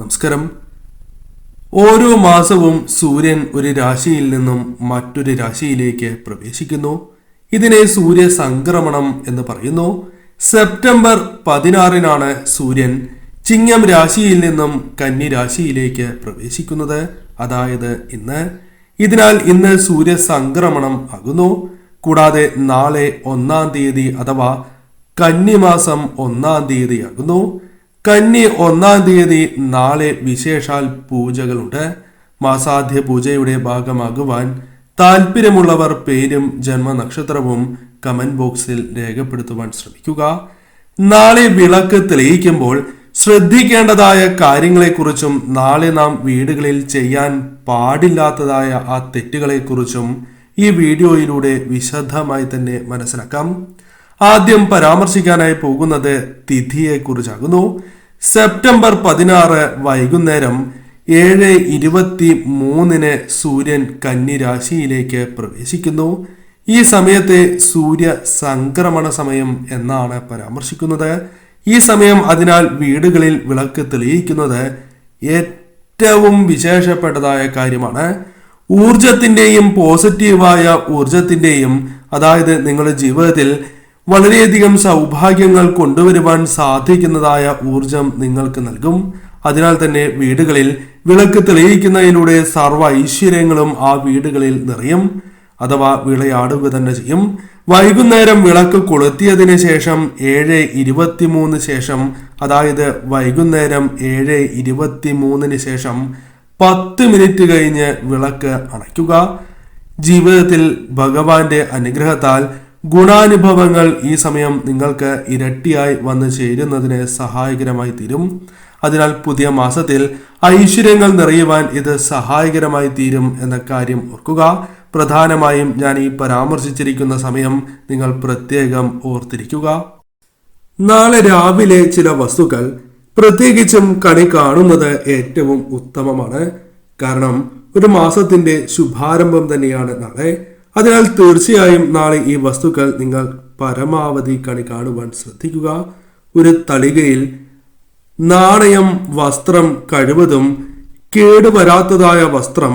നമസ്കാരം. ഓരോ മാസവും സൂര്യൻ ഒരു രാശിയിൽ നിന്നും മറ്റൊരു രാശിയിലേക്ക് പ്രവേശിക്കുന്നു. ഇതിനെ സൂര്യ സംക്രമണം എന്ന് പറയുന്നു. സെപ്റ്റംബർ പതിനാറിനാണ് സൂര്യൻ ചിങ്ങം രാശിയിൽ നിന്നും കന്നി രാശിയിലേക്ക് പ്രവേശിക്കുന്നത്. അതായത് ഇന്ന്. ഇതിനാൽ ഇന്ന് സൂര്യ സംക്രമണം ആകുന്നു. കൂടാതെ നാളെ ഒന്നാം തീയതി അഥവാ കന്നിമാസം ഒന്നാം തീയതിയാകുന്നു കന്നി ഒന്നാം തീയതി നാളെ വിശേഷാൽ പൂജകളുണ്ട്. മാസാധ്യ പൂജയുടെ ഭാഗമാകുവാൻ താല്പര്യമുള്ളവർ പേരും ജന്മനക്ഷത്രവും കമന്റ് ബോക്സിൽ രേഖപ്പെടുത്തുവാൻ ശ്രമിക്കുക. നാളെ വിളക്ക് തെളിയിക്കുമ്പോൾ ശ്രദ്ധിക്കേണ്ടതായ കാര്യങ്ങളെക്കുറിച്ചും നാളെ നാം വീടുകളിൽ ചെയ്യാൻ പാടില്ലാത്തതായ ആ തെറ്റുകളെക്കുറിച്ചും ഈ വീഡിയോയിലൂടെ വിശദമായി തന്നെ മനസ്സിലാക്കാം. ആദ്യം പരാമർശിക്കാനായി പോകുന്നത് തിഥിയെക്കുറിച്ചാകുന്നു. സെപ്റ്റംബർ പതിനാറ് വൈകുന്നേരം ഏഴ് ഇരുപത്തി മൂന്നിന് സൂര്യൻ കന്നി രാശിയിലേക്ക് പ്രവേശിക്കുന്നു. ഈ സമയത്തെ സൂര്യ സംക്രമണ സമയം എന്നാണ് പരാമർശിക്കുന്നത്. ഈ സമയം അതിനാൽ വീടുകളിൽ വിളക്ക് തെളിയിക്കുന്നത് ഏറ്റവും വിശേഷപ്പെട്ടതായ കാര്യമാണ്. ഊർജത്തിന്റെയും പോസിറ്റീവായ ഊർജത്തിന്റെയും അതായത് നിങ്ങളുടെ ജീവിതത്തിൽ വളരെയധികം സൗഭാഗ്യങ്ങൾ കൊണ്ടുവരുവാൻ സാധിക്കുന്നതായ ഊർജം നിങ്ങൾക്ക് നൽകും. അതിനാൽ തന്നെ വീടുകളിൽ വിളക്ക് തെളിയിക്കുന്നതിലൂടെ സർവ ഐശ്വര്യങ്ങളും ആ വീടുകളിൽ നിറയും. അഥവാ വിളയാടുക തന്നെ ചെയ്യും. വൈകുന്നേരം വിളക്ക് കൊളുത്തിയതിനു ശേഷം ഏഴ് ഇരുപത്തിമൂന്ന് ശേഷം അതായത് വൈകുന്നേരം ഏഴ് ഇരുപത്തിമൂന്നിന് ശേഷം പത്ത് മിനിറ്റ് കഴിഞ്ഞ് വിളക്ക് അണയ്ക്കുക. ജീവിതത്തിൽ ഭഗവാന്റെ അനുഗ്രഹത്താൽ ഗുണാനുഭവങ്ങൾ ഈ സമയം നിങ്ങൾക്ക് ഇരട്ടിയായി വന്നു ചേരുന്നതിന് സഹായകരമായി തീരും. അതിനാൽ പുതിയ മാസത്തിൽ ഐശ്വര്യങ്ങൾ നിറയുവാൻ ഇത് സഹായകരമായി തീരും എന്ന കാര്യം ഓർക്കുക. പ്രധാനമായും ഞാൻ ഈ പരാമർശിച്ചിരിക്കുന്ന സമയം നിങ്ങൾ പ്രത്യേകം ഓർത്തിരിക്കുക. നാളെ രാവിലെ ചില വസ്തുക്കൾ പ്രത്യേകിച്ചും കണി കാണുന്നത് ഏറ്റവും ഉത്തമമാണ്. കാരണം ഒരു മാസത്തിന്റെ ശുഭാരംഭം തന്നെയാണ് നാളെ. അതിനാൽ തീർച്ചയായും നാളെ ഈ വസ്തുക്കൾ നിങ്ങൾ പരമാവധി കണി കാണുവാൻ ശ്രദ്ധിക്കുക. ഒരു തളികയിൽ നാണയം വസ്ത്രം കഴിവതും കേടുവരാത്തതായ വസ്ത്രം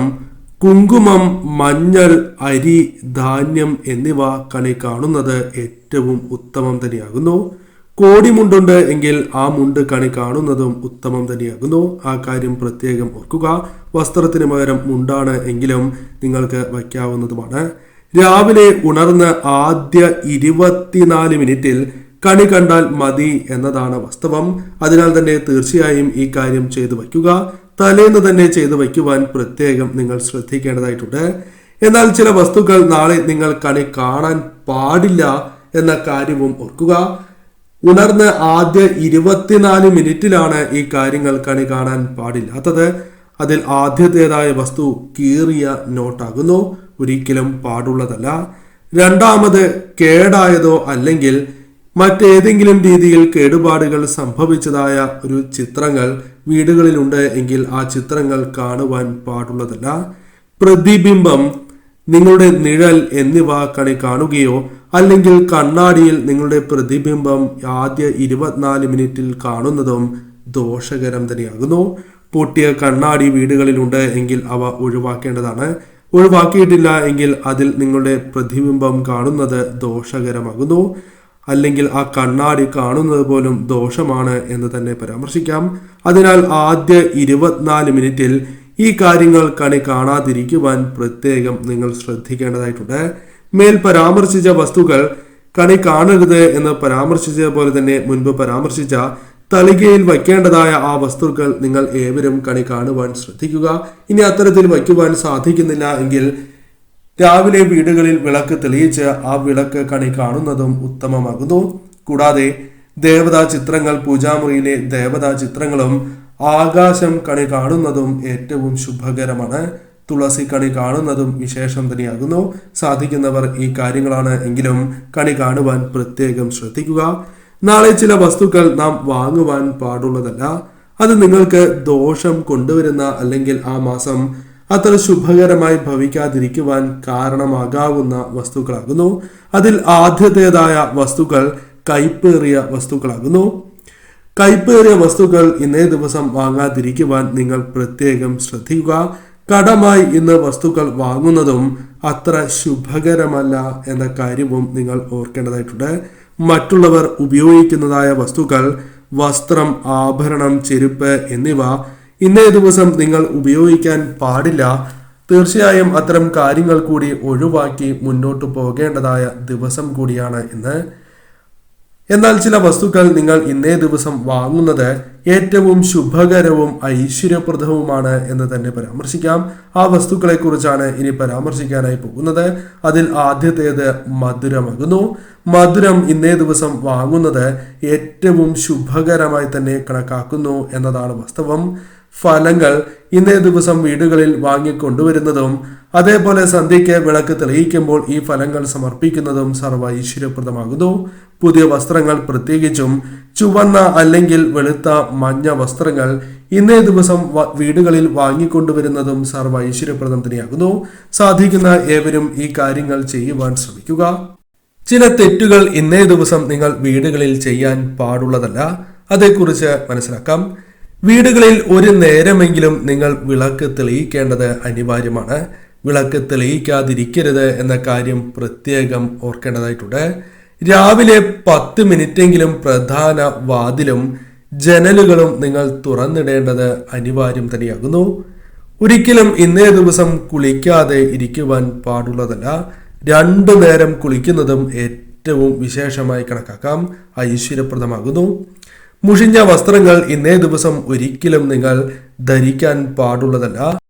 കുങ്കുമം മഞ്ഞൾ അരി ധാന്യം എന്നിവ കണി കാണുന്നത് ഏറ്റവും ഉത്തമം തന്നെയാകുന്നു. കോടിമുണ്ടുണ്ട് എങ്കിൽ ആ മുണ്ട് കണി കാണുന്നതും ഉത്തമം തന്നെയാകുന്നു. ആ കാര്യം പ്രത്യേകം ഓർക്കുക. വസ്ത്രത്തിന് പകരം മുണ്ടാണ് എങ്കിലും നിങ്ങൾക്ക് വയ്ക്കാവുന്നതുമാണ്. രാവിലെ ഉണർന്ന് ആദ്യ ഇരുപത്തിനാല് മിനിറ്റിൽ കണി കണ്ടാൽ മതി എന്നതാണ് വാസ്തവം. അതിനാൽ തന്നെ തീർച്ചയായും ഈ കാര്യം ചെയ്തു വയ്ക്കുക. തലേന്ന് തന്നെ ചെയ്തു വയ്ക്കുവാൻ പ്രത്യേകം നിങ്ങൾ ശ്രദ്ധിക്കേണ്ടതായിട്ടുണ്ട്. എന്നാൽ ചില വസ്തുക്കൾ നാളെ നിങ്ങൾ കണി കാണാൻ പാടില്ല എന്ന കാര്യവും ഓർക്കുക. ഉണർന്ന് ആദ്യ ഇരുപത്തിനാല് മിനിറ്റിലാണ് ഈ കാര്യങ്ങൾ കണി കാണാൻ പാടില്ലാത്തത് അതിൽ ആദ്യത്തേതായ വസ്തു കീറിയ നോട്ടാകുന്നു. ഒരിക്കലും പാടുള്ളതല്ല. രണ്ടാമത് കേടായതോ അല്ലെങ്കിൽ മറ്റേതെങ്കിലും രീതിയിൽ കേടുപാടുകൾ സംഭവിച്ചതായ ഒരു ചിത്രങ്ങൾ വീടുകളിലുണ്ട് എങ്കിൽ ആ ചിത്രങ്ങൾ കാണുവാൻ പാടുള്ളതല്ല. പ്രതിബിംബം നിങ്ങളുടെ നിഴൽ എന്നിവ കണി കാണുകയോ അല്ലെങ്കിൽ കണ്ണാടിയിൽ നിങ്ങളുടെ പ്രതിബിംബം ആദ്യ ഇരുപത്തിനാല് മിനിറ്റിൽ കാണുന്നതും ദോഷകരം തന്നെയാകുന്നു. പൊട്ടിയ കണ്ണാടി വീടുകളിലുണ്ട് എങ്കിൽ അവ ഒഴിവാക്കേണ്ടതാണ്. ഒഴിവാക്കിയിട്ടില്ല എങ്കിൽ അതിൽ നിങ്ങളുടെ പ്രതിബിംബം കാണുന്നത് ദോഷകരമാകുന്നു. അല്ലെങ്കിൽ ആ കണ്ണാടി കാണുന്നത് പോലും ദോഷമാണ് എന്ന് തന്നെ പരാമർശിക്കാം. അതിനാൽ ആദ്യ ഇരുപത്തിനാല് മിനിറ്റിൽ ഈ കാര്യങ്ങൾ കണി കാണാതിരിക്കുവാൻ പ്രത്യേകം നിങ്ങൾ ശ്രദ്ധിക്കേണ്ടതായിട്ടുണ്ട്. മേൽ പരാമർശിച്ച വസ്തുക്കൾ കണി കാണരുത് എന്ന് പരാമർശിച്ച പോലെ തന്നെ മുൻപ് പരാമർശിച്ച തളികയിൽ വയ്ക്കേണ്ടതായ ആ വസ്തുക്കൾ നിങ്ങൾ ഏവരും കണി കാണുവാൻ ശ്രദ്ധിക്കുക. ഇനി അത്തരത്തിൽ വയ്ക്കുവാൻ സാധിക്കുന്നില്ല എങ്കിൽ രാവിലെ വീടുകളിൽ വിളക്ക് തെളിയിച്ച് ആ വിളക്ക് കണി കാണുന്നതും ഉത്തമമാകുന്നു. കൂടാതെ ദേവതാ ചിത്രങ്ങൾ പൂജാമുറിയിലെ ദേവതാ ചിത്രങ്ങളും ആകാശം കണി കാണുന്നതും ഏറ്റവും ശുഭകരമാണ്. തുളസി കണി കാണുന്നതും വിശേഷം തന്നെയാകുന്നു. സാധിക്കുന്നവർ ഈ കാര്യങ്ങളാണ് എങ്കിലും കണി കാണുവാൻ പ്രത്യേകം ശ്രദ്ധിക്കുക. നാളെ ചില വസ്തുക്കൾ നാം വാങ്ങുവാൻ പാടുള്ളതല്ല. അത് നിങ്ങൾക്ക് ദോഷം കൊണ്ടുവരുന്ന അല്ലെങ്കിൽ ആ മാസം അത്ര ശുഭകരമായി ഭവിക്കാതിരിക്കുവാൻ കാരണമാകാവുന്ന വസ്തുക്കളാകുന്നു. അതിൽ ആദ്യത്തേതായ വസ്തുക്കൾ കൈപ്പേറിയ വസ്തുക്കളാകുന്നു. കൈപ്പേറിയ വസ്തുക്കൾ ഇന്നേ ദിവസം വാങ്ങാതിരിക്കുവാൻ നിങ്ങൾ പ്രത്യേകം ശ്രദ്ധിക്കുക. കടമായി ഇന്ന് വസ്തുക്കൾ വാങ്ങുന്നതും അത്ര ശുഭകരമല്ല എന്ന കാര്യവും നിങ്ങൾ ഓർക്കേണ്ടതായിട്ടുണ്ട്. മറ്റുള്ളവർ ഉപയോഗിക്കുന്നതായ വസ്തുക്കൾ വസ്ത്രം ആഭരണം ചെരുപ്പ് എന്നിവ ഇന്നേ ദിവസം നിങ്ങൾ ഉപയോഗിക്കാൻ പാടില്ല. തീർച്ചയായും അത്തരം കാര്യങ്ങൾ കൂടി ഒഴിവാക്കി മുന്നോട്ട് പോകേണ്ടതായ ദിവസം കൂടിയാണ് ഇന്ന്. എന്നാൽ ചില വസ്തുക്കൾ നിങ്ങൾ ഇന്നേ ദിവസം വാങ്ങുന്നത് ഏറ്റവും ശുഭകരവും ഐശ്വര്യപ്രദവുമാണ് എന്ന് തന്നെ പരാമർശിക്കാം. ആ വസ്തുക്കളെ കുറിച്ചാണ് ഇനി പരാമർശിക്കാനായി പോകുന്നത്. അതിൽ ആദ്യത്തേത് മധുരമാകുന്നു. മധുരം ഇന്നേ ദിവസം വാങ്ങുന്നത് ഏറ്റവും ശുഭകരമായി തന്നെ കണക്കാക്കുന്നു എന്നതാണ് വാസ്തവം. ഫലങ്ങൾ ഇന്നേ ദിവസം വീടുകളിൽ വാങ്ങിക്കൊണ്ടുവരുന്നതും അതേപോലെ സന്ധ്യയ്ക്ക് വിളക്ക് തെളിയിക്കുമ്പോൾ ഈ ഫലങ്ങൾ സമർപ്പിക്കുന്നതും സർവ ഐശ്വര്യപ്രദമാകുന്നു. പുതിയ വസ്ത്രങ്ങൾ പ്രത്യേകിച്ചും ചുവന്ന അല്ലെങ്കിൽ വെളുത്ത മഞ്ഞ വസ്ത്രങ്ങൾ ഇന്നേ ദിവസം വീടുകളിൽ വാങ്ങിക്കൊണ്ടുവരുന്നതും സർവ ഐശ്വര്യപ്രദം തന്നെയാകുന്നു. സാധിക്കുന്ന ഏവരും ഈ കാര്യങ്ങൾ ചെയ്യുവാൻ ശ്രമിക്കുക. ചില തെറ്റുകൾ ഇന്നേ ദിവസം നിങ്ങൾ വീടുകളിൽ ചെയ്യാൻ പാടുള്ളതല്ല. അതേക്കുറിച്ച് മനസ്സിലാക്കാം. വീടുകളിൽ ഒരു നേരമെങ്കിലും നിങ്ങൾ വിളക്ക് തെളിയിക്കേണ്ടത് അനിവാര്യമാണ്. വിളക്ക് തെളിയിക്കാതിരിക്കരുത് എന്ന കാര്യം പ്രത്യേകം ഓർക്കേണ്ടതായിട്ടുണ്ട്. രാവിലെ പത്ത് മിനിറ്റെങ്കിലും പ്രധാന വാതിലും ജനലുകളും നിങ്ങൾ തുറന്നിടേണ്ടത് അനിവാര്യം തന്നെയാകുന്നു. ഒരിക്കലും ഇന്നേ ദിവസം കുളിക്കാതെ ഇരിക്കുവാൻ പാടുള്ളതല്ല. രണ്ടു നേരം കുളിക്കുന്നതും ഏറ്റവും വിശേഷമായി കണക്കാക്കാം. ഐശ്വര്യപ്രദമാകുന്നു. മുഷിഞ്ഞ വസ്ത്രങ്ങൾ ഇന്നേ ദിവസം ഒരിക്കലും നിങ്ങൾ ധരിക്കാൻ പാടുള്ളതല്ല.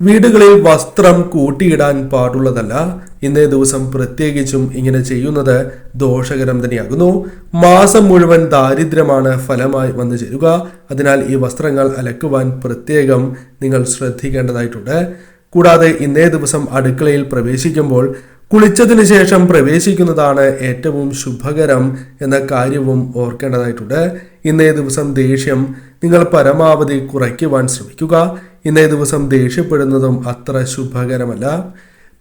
വീടുകളിൽ വസ്ത്രം കൂട്ടിയിടാൻ പാടുള്ളതല്ല. ഇന്നേ ദിവസം പ്രത്യേകിച്ചും ഇങ്ങനെ ചെയ്യുന്നത് ദോഷകരം തന്നെയാകുന്നു. മാസം മുഴുവൻ ദാരിദ്ര്യമാണ് ഫലമായി വന്നു ചേരുക. അതിനാൽ ഈ വസ്ത്രങ്ങൾ അലക്കുവാൻ പ്രത്യേകം നിങ്ങൾ ശ്രദ്ധിക്കേണ്ടതായിട്ടുണ്ട്. കൂടാതെ ഇന്നേ ദിവസം അടുക്കളയിൽ പ്രവേശിക്കുമ്പോൾ കുളിച്ചതിന് ശേഷം പ്രവേശിക്കുന്നതാണ് ഏറ്റവും ശുഭകരം എന്ന കാര്യവും ഓർക്കേണ്ടതായിട്ടുണ്ട്. ഇന്നേ ദിവസം ദേഷ്യം നിങ്ങൾ പരമാവധി കുറയ്ക്കുവാൻ ശ്രമിക്കുക. ഇന്നേ ദിവസം ദേഷ്യപ്പെടുന്നതും അത്ര ശുഭകരമല്ല.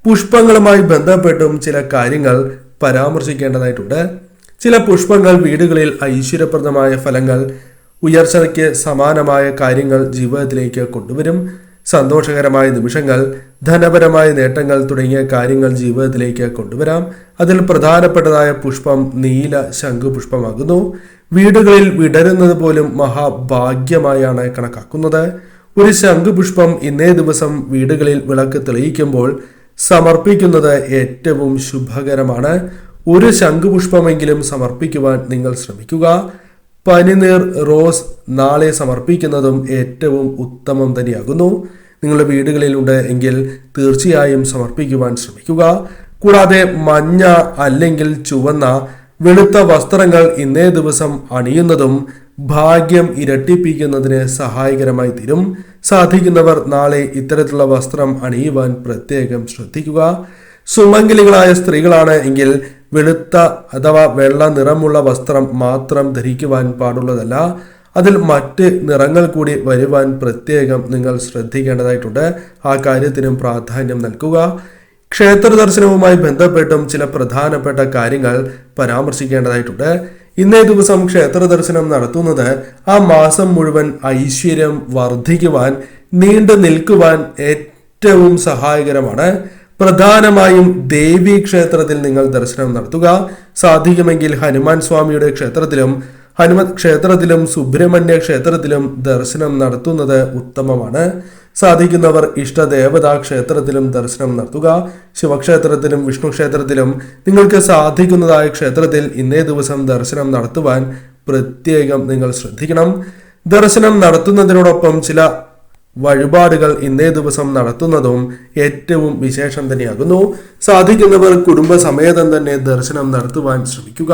പുഷ്പങ്ങളുമായി ബന്ധപ്പെട്ടും ചില കാര്യങ്ങൾ പരാമർശിക്കേണ്ടതായിട്ടുണ്ട്. ചില പുഷ്പങ്ങൾ വീടുകളിൽ ഐശ്വര്യപ്രദമായ ഫലങ്ങൾ ഉയർച്ചയ്ക്ക് സമാനമായ കാര്യങ്ങൾ ജീവിതത്തിലേക്ക് കൊണ്ടുവരും. സന്തോഷകരമായ നിമിഷങ്ങൾ ധനപരമായ നേട്ടങ്ങൾ തുടങ്ങിയ കാര്യങ്ങൾ ജീവിതത്തിലേക്ക് കൊണ്ടുവരാം. അതിൽ പ്രധാനപ്പെട്ടതായ പുഷ്പം നീല ശംഖുപുഷ്പമാകുന്നു. വീടുകളിൽ വിടരുന്നത് പോലും മഹാഭാഗ്യമായാണ് കണക്കാക്കുന്നത്. ഒരു ശംഖുപുഷ്പം ഇന്നേ ദിവസം വീടുകളിൽ വിളക്ക് തെളിയിക്കുമ്പോൾ സമർപ്പിക്കുന്നത് ഏറ്റവും ശുഭകരമാണ്. ഒരു ശംഖുപുഷ്പമെങ്കിലും സമർപ്പിക്കുവാൻ നിങ്ങൾ ശ്രമിക്കുക. പനിനീർ റോസ് നാളെ സമർപ്പിക്കുന്നതും ഏറ്റവും ഉത്തമം തന്നെയാകുന്നു. നിങ്ങളുടെ വീടുകളിലുണ്ട് എങ്കിൽ തീർച്ചയായും സമർപ്പിക്കുവാൻ ശ്രമിക്കുക. കൂടാതെ മഞ്ഞ അല്ലെങ്കിൽ ചുവന്ന വെളുത്ത വസ്ത്രങ്ങൾ ഇന്നേ ദിവസം അണിയുന്നതും ഭാഗ്യം ഇരട്ടിപ്പിക്കുന്നതിന് സഹായകരമായി തീരും. സാധിക്കുന്നവർ നാളെ ഇത്തരത്തിലുള്ള വസ്ത്രം അണിയുവാൻ പ്രത്യേകം ശ്രദ്ധിക്കുക. സുമംഗലികളായ സ്ത്രീകളാണ് എങ്കിൽ വെളുത്ത അഥവാ വെള്ള നിറമുള്ള വസ്ത്രം മാത്രം ധരിക്കുവാൻ പാടുള്ളതല്ല. അതിൽ മറ്റ് നിറങ്ങൾ കൂടി വരുവാൻ പ്രത്യേകം നിങ്ങൾ ശ്രദ്ധിക്കേണ്ടതായിട്ടുണ്ട്. ആ കാര്യത്തിനും പ്രാധാന്യം നൽകുക. ക്ഷേത്ര ദർശനവുമായി ബന്ധപ്പെട്ടും ചില പ്രധാനപ്പെട്ട കാര്യങ്ങൾ പരാമർശിക്കേണ്ടതായിട്ടുണ്ട്. ഇന്നേ ദിവസം ക്ഷേത്ര ദർശനം നടത്തുന്നത് ആ മാസം മുഴുവൻ ഐശ്വര്യം വർദ്ധിക്കുവാൻ നീണ്ടു നിൽക്കുവാൻ ഏറ്റവും സഹായകരമാണ്. പ്രധാനമായും ദേവി ക്ഷേത്രത്തിൽ നിങ്ങൾ ദർശനം നടത്തുക. സാധിക്കുമെങ്കിൽ ഹനുമാൻ സ്വാമിയുടെ ക്ഷേത്രത്തിലും ഹനുമത് ക്ഷേത്രത്തിലും സുബ്രഹ്മണ്യ ക്ഷേത്രത്തിലും ദർശനം നടത്തുന്നത് ഉത്തമമാണ്. സാധിക്കുന്നവർ ഇഷ്ടദേവതാ ക്ഷേത്രത്തിലും ദർശനം നടത്തുക ശിവക്ഷേത്രത്തിലും വിഷ്ണു ക്ഷേത്രത്തിലും നിങ്ങൾക്ക് സാധിക്കുന്നതായ ക്ഷേത്രത്തിൽ ഇന്നേ ദിവസം ദർശനം നടത്തുവാൻ പ്രത്യേകം നിങ്ങൾ ശ്രദ്ധിക്കണം. ദർശനം നടത്തുന്നതിനോടൊപ്പം ചില വഴിപാടുകൾ ഇന്നേ ദിവസം നടത്തുന്നതും ഏറ്റവും വിശേഷം തന്നെയാകുന്നു. സാധിക്കുന്നവർ കുടുംബസമേതം തന്നെ ദർശനം നടത്തുവാൻ ശ്രമിക്കുക.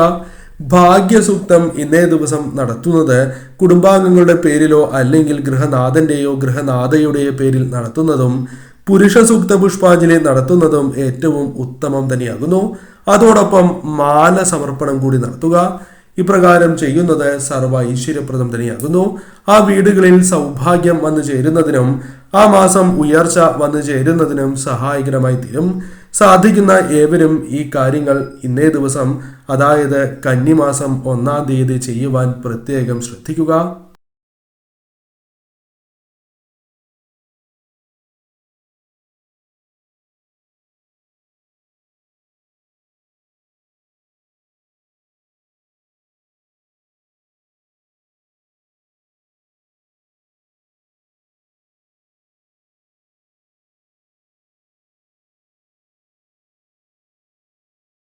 ഭാഗ്യസൂക്തം ഇന്നേ ദിവസം നടത്തുന്നത് കുടുംബാംഗങ്ങളുടെ പേരിലോ അല്ലെങ്കിൽ ഗൃഹനാഥന്റെയോ ഗൃഹനാഥയുടെയോ പേരിൽ നടത്തുന്നതും പുരുഷ സൂക്ത പുഷ്പാഞ്ജലി നടത്തുന്നതും ഏറ്റവും ഉത്തമം തന്നെയാകുന്നു. അതോടൊപ്പം മാല സമർപ്പണം കൂടി നടത്തുക. ഇപ്രകാരം ചെയ്യുന്നത് സർവ ഐശ്വര്യപ്രദം തന്നെയാകുന്നു. ആ വീടുകളിൽ സൗഭാഗ്യം വന്നു ചേരുന്നതിനും ആ മാസം ഉയർച്ച വന്നു ചേരുന്നതിനും സഹായകരമായി തീരും. സാധിക്കുന്ന ഏവരും ഈ കാര്യങ്ങൾ ഇന്നേ ദിവസം അതായത് കന്നിമാസം ഒന്നാം തീയതി ചെയ്യുവാൻ പ്രത്യേകം ശ്രദ്ധിക്കുക.